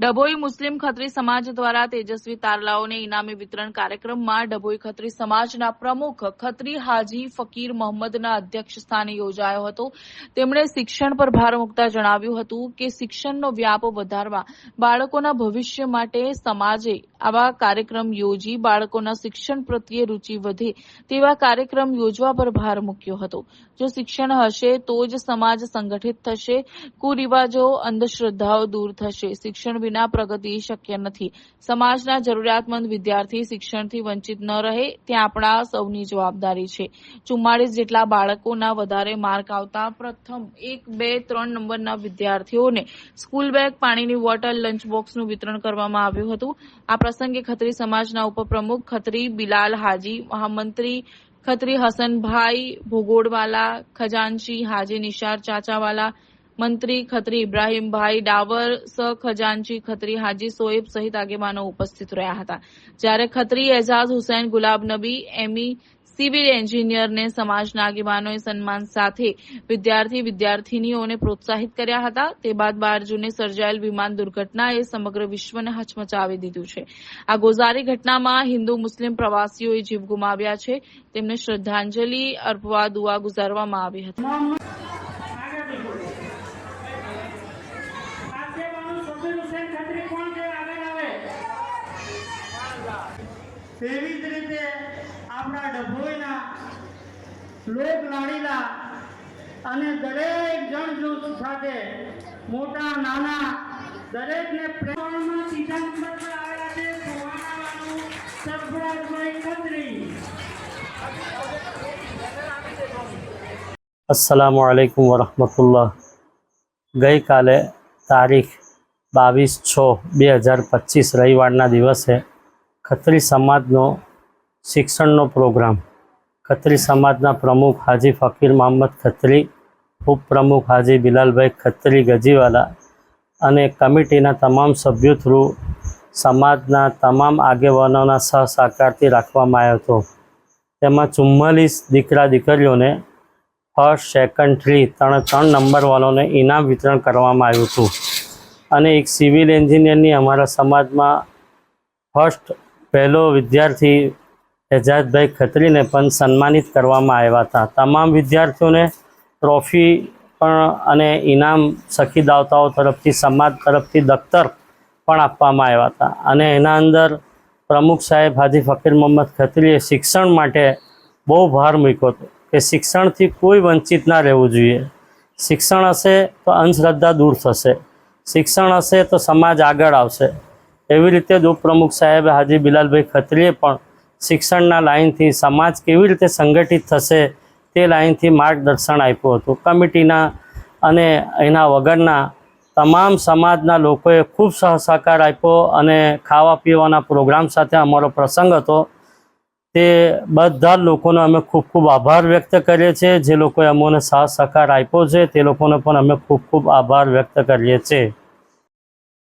ડભોઈ મુસ્લિમ ખત્રી સમાજ દ્વારા તેજસ્વી તારલાઓને ઇનામી વિતરણ કાર્યક્રમમાં ડભોઈ ખત્રી સમાજના પ્રમુખ ખત્રી હાજી ફકીર મોહમ્મદના અધ્યક્ષ સ્થાને યોજાયો હતો. તેમણે શિક્ષણ પર ભાર મૂકતા જણાવ્યું હતું કે શિક્ષણનો વ્યાપ વધારવા બાળકોના ભવિષ્ય માટે સમાજે આવા કાર્યક્રમ યોજી બાળકોના શિક્ષણ પ્રત્યે રુચિ વધે તેવા કાર્યક્રમ યોજવા પર ભાર મૂક્યો હતો. જો શિક્ષણ હશે તો જ સમાજ સંગઠિત થશે, કુરિવાજો અંધશ્રદ્ધાઓ દૂર થશે, શિક્ષણ વિના પ્રગતિ શક્ય નથી. સમાજના જરૂરિયાતમંદ વિદ્યાર્થી શિક્ષણથી વંચિત ન રહે તે આપણા સૌની જવાબદારી છે. ચુમ્માળીસ જેટલા બાળકોના વધારે માર્ક આવતા પ્રથમ એક, બે, ત્રણ નંબરના વિદ્યાર્થીઓને સ્કૂલ બેગ, પાણીની બોટલ, લંચ બોક્સનું વિતરણ કરવામાં આવ્યું હતું. આ પ્રસંગે ખત્રી સમાજના ઉપપ્રમુખ ખત્રી બિલાલ હાજી, મહામંત્રી ખત્રી હસનભાઈ ભોગોડવાલા ખજાનશી હાજી, નિશાર ચાચાવાલા મંત્રી ખત્રી ઇબ્રાહીમભાઈ ડાવર, સ ખજાનચી ખત્રી હાજી સોએબ સહિત આગેવાનો ઉપસ્થિત રહ્યા હતા. જ્યારે ખત્રી એઝાઝ હુસૈન ગુલાબનબી એમી સિવિલ એન્જિનિયરને સમાજના આગેવાનોએ સન્માન સાથે વિદ્યાર્થી વિદ્યાર્થીનીઓને પ્રોત્સાહિત કર્યા હતા. તે બાદ બાર જૂને સર્જાયેલ વિમાન દુર્ઘટનાએ સમગ્ર વિશ્વને હચમચાવી દીધું છે. આ ગોઝારી ઘટનામાં હિન્દુ મુસ્લિમ પ્રવાસીઓએ જીવ ગુમાવ્યા છે. તેમને શ્રદ્ધાંજલિ અર્પવા દુઆ ગુજારવામાં આવી હતી. તેવી જ રીતે આપણા ડભોઈના લોક લાડીલા અને દરેક જણ જૂથ સાથે મોટા, નાના, દરેકને પ્રેમમાં સીધા નંબર પર આવેલા છે. સોહાણાવાનું સરફરાજભાઈ ખત્રી. અસલામુ અલૈકુમ વરહમતુલ્લાહ ગઈકાલે તારીખ બાવીસ છ બે હજાર પચીસ રવિવારના દિવસે ખત્રી સમાજનો શિક્ષણનો પ્રોગ્રામ, ખત્રી સમાજના પ્રમુખ હાજી ફકીર મોહમ્મદ ખત્રી, ઉપપ્રમુખ હાજી બિલાલભાઈ ખત્રી ગજીવાલા અને કમિટીના તમામ સભ્યો થ્રુ સમાજના તમામ આગેવાનોના સહસહકારથી રાખવામાં આવ્યો હતો. તેમાં ચુમ્માલીસ દીકરા દીકરીઓને ફર્સ્ટ, સેકન્ડ, થ્રી, ત્રણ ત્રણ નંબરવાળાને ઇનામ વિતરણ કરવામાં આવ્યું હતું. અને એક સિવિલ એન્જિનિયરની અમારા સમાજમાં ફર્સ્ટ, પહેલો વિદ્યાર્થી એજાજભાઈ ખત્રીને પણ સન્માનિત કરવામાં આવ્યા હતા. તમામ વિદ્યાર્થીઓને ટ્રોફી પણ અને ઇનામ સખી દાવતાઓ તરફથી, સમાજ તરફથી દફતર પણ આપવામાં આવ્યા હતા. અને એના અંદર પ્રમુખ સાહેબ હાજી ફકીર મોહમ્મદ ખત્રીએ શિક્ષણ માટે બહુ ભાર મૂક્યો હતો. કે શિક્ષણથી કોઈ વંચિત ના રહેવું જોઈએ. શિક્ષણ હશે તો અંધશ્રદ્ધા દૂર થશે. શિક્ષણ હશે તો સમાજ આગળ આવશે. એવી રીતે જ ઉપપ્રમુખ સાહેબ હાજી બિલાલભાઈ ખત્રીએ પણ શિક્ષણના લાઇનથી સમાજ કેવી રીતે સંગઠિત થશે તે લાઇનથી માર્ગદર્શન આપ્યું હતું. કમિટીના અને એના વગરના તમામ સમાજના લોકોએ ખૂબ સહસહકાર આપ્યો અને ખાવા પીવાના પ્રોગ્રામ સાથે અમારો પ્રસંગ હતો. તે બધા લોકોનો અમે ખૂબ ખૂબ આભાર વ્યક્ત કરીએ છીએ. જે લોકોએ અમોને સાથ સહકાર આપ્યો છે, તે લોકોનો પણ અમે ખૂબ ખૂબ આભાર વ્યક્ત કરીએ છીએ.